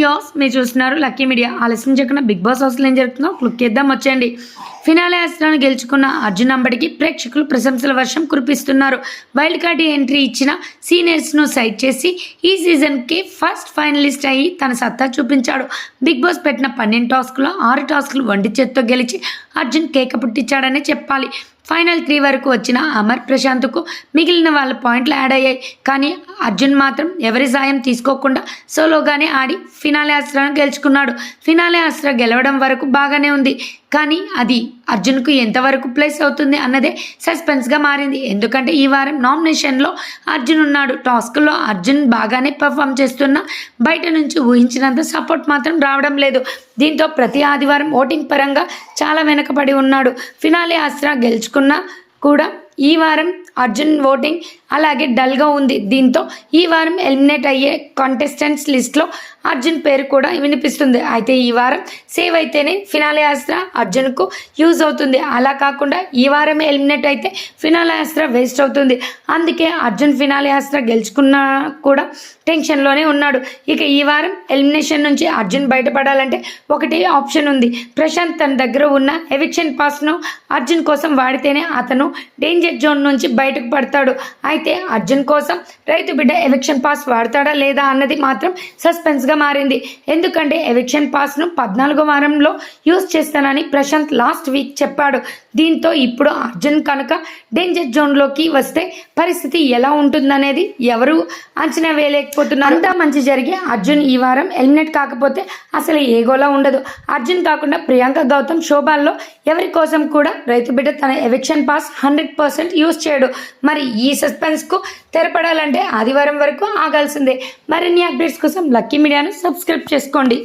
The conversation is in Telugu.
వ్యూస్ మీరు చూస్తున్నారు లక్కీ మీడియా. ఆలస్యం చేయకుండా బిగ్ బాస్ హౌస్లో ఏం జరుగుతుందో క్లిక్ ఇద్దాం వచ్చేయండి. ఫినాలే అస్త్రాన్ని గెలుచుకున్న అర్జున్ అంబడికి ప్రేక్షకులు ప్రశంసల వర్షం కురిపిస్తున్నారు. వైల్డ్ కార్డ్ ఎంట్రీ ఇచ్చిన సీనియర్స్ను సైడ్ చేసి ఈ సీజన్కి ఫస్ట్ ఫైనలిస్ట్ అయ్యి తన సత్తా చూపించాడు. బిగ్ బాస్ పెట్టిన పన్నెండు టాస్క్లో ఆరు టాస్క్లు వండి చేత్తో గెలిచి అర్జున్ కేక పుట్టించాడనే చెప్పాలి. ఫైనల్ త్రీ వరకు వచ్చిన అమర్ ప్రశాంత్కు మిగిలిన వాళ్ళ పాయింట్లు యాడ్ అయ్యాయి. కానీ అర్జున్ మాత్రం ఎవరి సాయం తీసుకోకుండా సోలోగానే ఆడి ఫినాలే అస్త్రాన్ని గెలుచుకున్నాడు. ఫినాలే అస్త్ర గెలవడం వరకు బాగానే ఉంది. కానీ అది అర్జున్కు ఎంతవరకు ప్లేస్ అవుతుంది అన్నదే సస్పెన్స్గా మారింది. ఎందుకంటే ఈ వారం నామినేషన్లో అర్జున్ ఉన్నాడు. టాస్క్లో అర్జున్ బాగానే పర్ఫామ్ చేస్తున్నా బయట నుంచి ఊహించినంత సపోర్ట్ మాత్రం రావడం లేదు. దీంతో ప్రతి ఆదివారం ఓటింగ్ పరంగా చాలా వెనకబడి ఉన్నాడు. ఫినాలే అస్త్ర గెలుచుకున్నా కూడా ఈ వారం అర్జున్ ఓటింగ్ అలాగే డల్గా ఉంది. దీంతో ఈ వారం ఎలిమినేట్ అయ్యే కాంటెస్టెంట్స్ లిస్ట్లో అర్జున్ పేరు కూడా వినిపిస్తుంది. అయితే ఈ వారం సేవ్ అయితేనే ఫినాలే ఆస్త్ర అర్జున్కు యూజ్ అవుతుంది. అలా కాకుండా ఈ వారమే ఎలిమినేట్ అయితే ఫినాలే ఆస్త్ర వేస్ట్ అవుతుంది. అందుకే అర్జున్ ఫినాలే ఆస్త్ర గెలుచుకున్నా కూడా టెన్షన్లోనే ఉన్నాడు. ఇక ఈ వారం ఎలిమినేషన్ నుంచి అర్జున్ బయటపడాలంటే ఒకటి ఆప్షన్ ఉంది. ప్రశాంత్ తన దగ్గర ఉన్న ఎవిక్షన్ పాస్ను అర్జున్ కోసం వాడితేనే అతను డేంజర్ డేంజర్ జోన్ నుంచి బయటకు పడతాడు. అయితే అర్జున్ కోసం రైతు బిడ్డ ఎవిక్షన్ పాస్ వాడతాడా లేదా అన్నది మాత్రం సస్పెన్స్గా మారింది. ఎందుకంటే ఎవిక్షన్ పాస్ను పద్నాలుగో వారంలో యూజ్ చేస్తానని ప్రశాంత్ లాస్ట్ వీక్ చెప్పాడు. దీంతో ఇప్పుడు అర్జున్ కనుక డేంజర్ జోన్లోకి వస్తే పరిస్థితి ఎలా ఉంటుందనేది ఎవరు అంచనా వేయలేకపోతున్నారు? అంతా మంచి జరిగి అర్జున్ ఈ వారం ఎలిమినేట్ కాకపోతే అసలు ఏ గోలా ఉండదు. అర్జున్ కాకుండా ప్రియాంక గౌతమ్ శోభాల్లో ఎవరి కోసం కూడా రైతు బిడ్డ తన eviction pass hundred percent use చేయడు. మరి ఈ సస్పెన్స్కు తెరపడాలంటే ఆదివారం వరకు ఆగాల్సిందే. మరిన్ని అప్డేట్స్ కోసం లక్కీ మీడియాను సబ్స్క్రైబ్ చేసుకోండి.